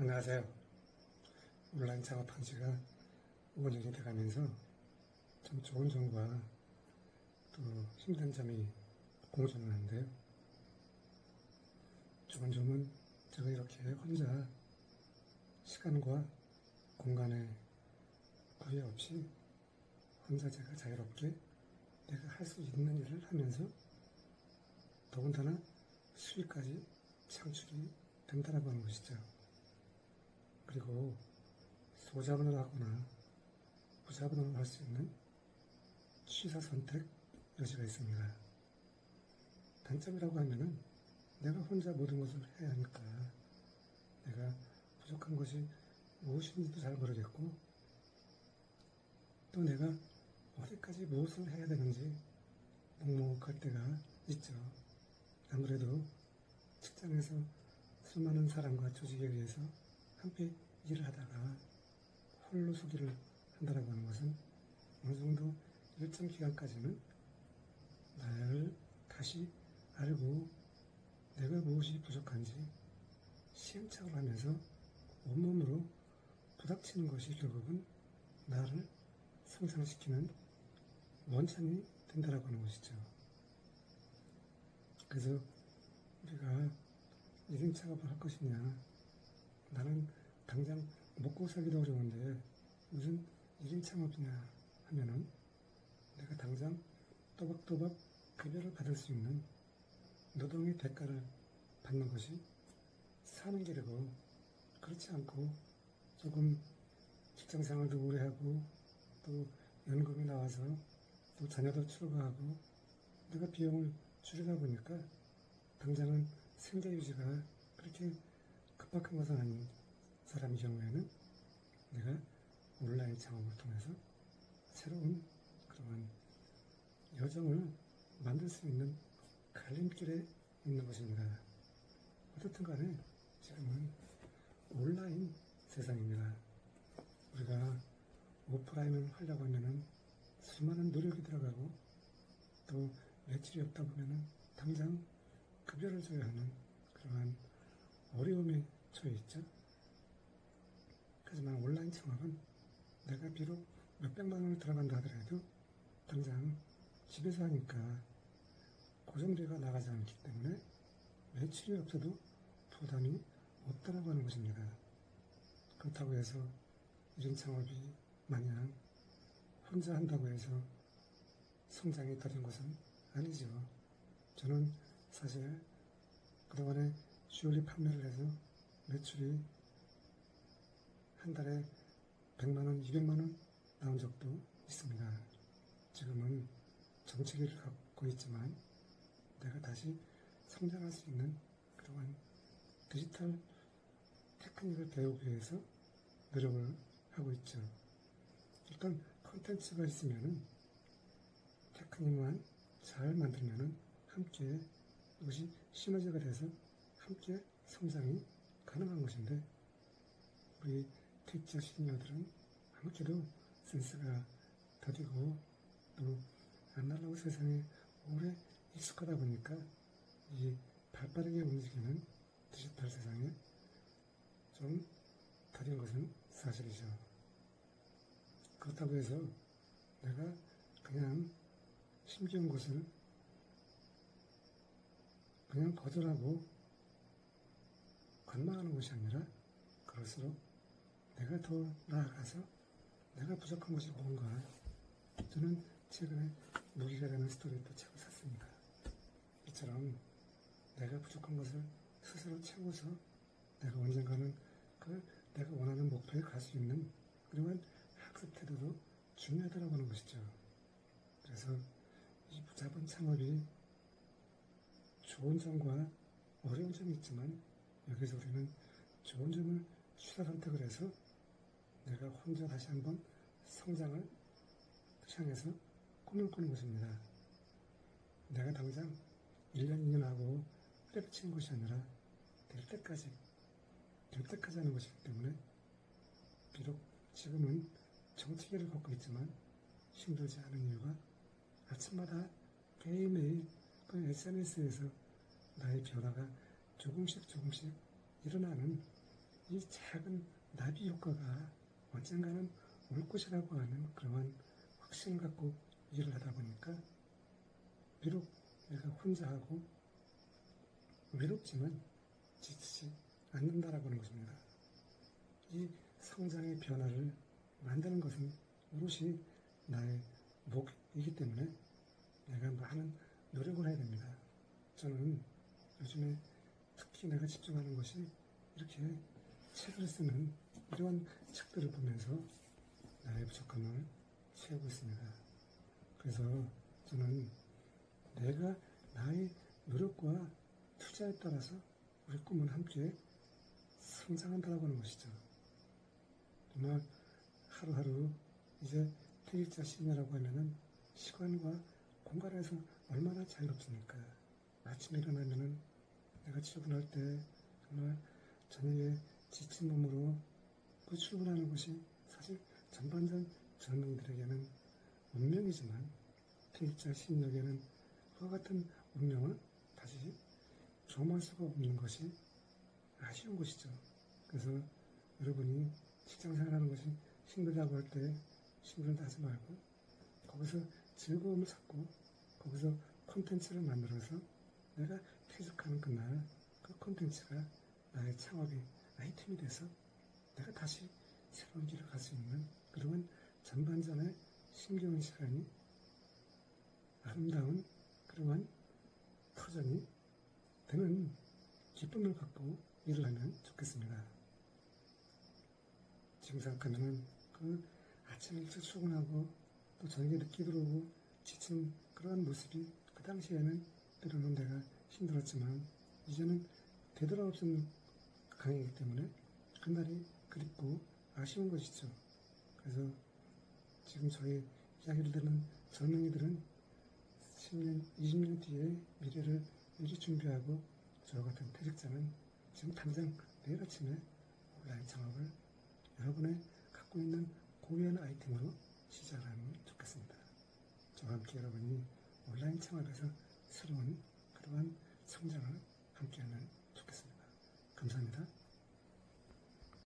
안녕하세요. 온라인 작업한 지가 5년이 돼가면서 참 좋은 점과 또 힘든 점이 공존을 하는데요. 좋은 점은 제가 이렇게 혼자 시간과 공간에 구애 없이 혼자 제가 자유롭게 내가 할 수 있는 일을 하면서 더군다나 수익까지 창출이 된다라고 하는 것이죠. 그리고 소자본을 하거나 부자본을 할 수 있는 취사 선택 여지가 있습니다. 단점이라고 하면은 내가 혼자 모든 것을 해야 하니까 내가 부족한 것이 무엇인지도 잘 모르겠고 또 내가 어디까지 무엇을 해야 되는지 묵묵할 때가 있죠. 아무래도 직장에서 수많은 사람과 조직에 의해서 함께 일을 하다가 홀로 소기를 한다라고 하는 것은 어느 정도 일정 기간까지는 나를 다시 알고 내가 무엇이 부족한지 시행착오를 하면서 온몸으로 부닥치는 것이 결국은 나를 성장시키는 원천이 된다라고 하는 것이죠. 그래서 우리가 1인 작업을 할 것이냐 나는 당장 먹고 살기도 어려운데 무슨 1인 창업이냐 하면은 내가 당장 또박또박 급여를 받을 수 있는 노동의 대가를 받는 것이 사는 길이고 그렇지 않고 조금 직장 생활 도 오래 하고 또 연금이 나와서 또 자녀도 출가하고 내가 비용을 줄이다 보니까 당장은 생계 유지가 그렇게 급박한 것은 아닌 사람의 경우에는 내가 온라인 창업을 통해서 새로운 그러한 여정을 만들 수 있는 갈림길에 있는 것입니다. 어떻든 간에 지금은 온라인 세상입니다. 우리가 오프라인을 하려고 하면은 수많은 노력이 들어가고 또 매출이 없다 보면은 당장 급여를 줘야 하는 그러한 어려움에 처해 있죠. 하지만 온라인 창업은 내가 비록 몇백만 원을 들어간다 하더라도 당장 집에서 하니까 고정비가 나가지 않기 때문에 매출이 없어도 부담이 없다라고 하는 것입니다. 그렇다고 해서 이런 창업이 마냥 혼자 한다고 해서 성장이 더딘 것은 아니죠. 저는 사실 그동안에 주얼리 판매를 해서 매출이 한 달에 100만원, 200만원 나온 적도 있습니다. 지금은 정체기를 갖고 있지만 내가 다시 성장할 수 있는 그러한 디지털 테크닉을 배우기 위해서 노력을 하고 있죠. 일단 컨텐츠가 있으면은 테크닉만 잘 만들면은 함께 이것이 시너지가 돼서 함께 성장이 가능한 것인데 우리 퇴짜 시니어들은 아무래도 센스가 더디고 또 아날로그 세상에 오래 익숙하다 보니까 이 발빠르게 움직이는 디지털 세상에 좀 더딘 것은 사실이죠. 그렇다고 해서 내가 그냥 힘겨운 것을 그냥 거절하고 관망하는 것이 아니라 그럴수록 내가 더 나아가서 내가 부족한 것이 뭔가 저는 최근에 무기가 되는 스토리도 책을 샀습니다. 이처럼 내가 부족한 것을 스스로 채워서 내가 언젠가는 그 내가 원하는 목표에 갈 수 있는 그러한 학습 태도도 중요하다고 하는 것이죠. 그래서 이 부자본 창업이 좋은 점과 어려운 점이 있지만 여기서 우리는 좋은 점을 취사 선택을 해서 내가 혼자 다시 한번 성장을 향해서 꿈을 꾸는 것입니다. 내가 당장 1년, 2년 하고 때려치는 것이 아니라 될 때까지, 될 때까지 하는 것이기 때문에 비록 지금은 정치계를 걷고 있지만 힘들지 않은 이유가 아침마다 매일매일 그 SNS에서 나의 변화가 조금씩 조금씩 일어나는 이 작은 나비 효과가 언젠가는 올 것이라고 하는 그러한 확신을 갖고 일을 하다 보니까 비록 내가 혼자 하고 외롭지만 지치지 않는다라고 하는 것입니다. 이 성장의 변화를 만드는 것은 오롯이 나의 목이기 때문에 내가 많은 노력을 해야 됩니다. 저는 요즘에 특히 내가 집중하는 것이 이렇게 책을 쓰는 이러한 책들을 보면서 나의 부족함을 채우고 있습니다. 그래서 저는 내가 나의 노력과 투자에 따라서 우리 꿈은 함께 성장한다고 하는 것이죠. 정말 하루하루 이제 퇴직자 시니어라고 하면은 시간과 공간에서 얼마나 자유롭습니까? 아침에 일어나면은 내가 출근할 때 정말 저녁에 지친 몸으로 그 출근하는 것이 사실 전반전 젊은이들에게는 운명이지만 퇴직자 시니어에게는 그와 같은 운명을 다시 경험할 수가 없는 것이 아쉬운 것이죠. 그래서 여러분이 직장 생활하는 것이 힘들다고 할 때 힘들다 하지 말고 거기서 즐거움을 찾고 거기서 콘텐츠를 만들어서 내가 퇴직하는 그날 그 콘텐츠가 나의 창업의 아이템이 돼서 내가 다시 새로운 길을 갈 수 있는 그러한 전반전의 신기한 시간이 아름다운 그러한 터전이 되는 기쁨을 갖고 일을 하면 좋겠습니다. 지금 생각하면은 그 아침에 일찍 출근하고 또 저녁에 늦게 들어오고 지친 그러한 모습이 그 당시에는 때로는 내가 힘들었지만 이제는 되돌아없는 강이기 때문에 그날이 그립고 아쉬운 것이죠. 그래서 지금 저희 이야기를 듣는 젊은이들은 10년, 20년 뒤에 미래를 미리 준비하고 저 같은 퇴직자는 지금 당장 내일 아침에 온라인 창업을 여러분의 갖고 있는 고유한 아이템으로 시작하면 좋겠습니다. 저와 함께 여러분이 온라인 창업에서 새로운 그러한 성장을 함께 하면 좋겠습니다. 감사합니다.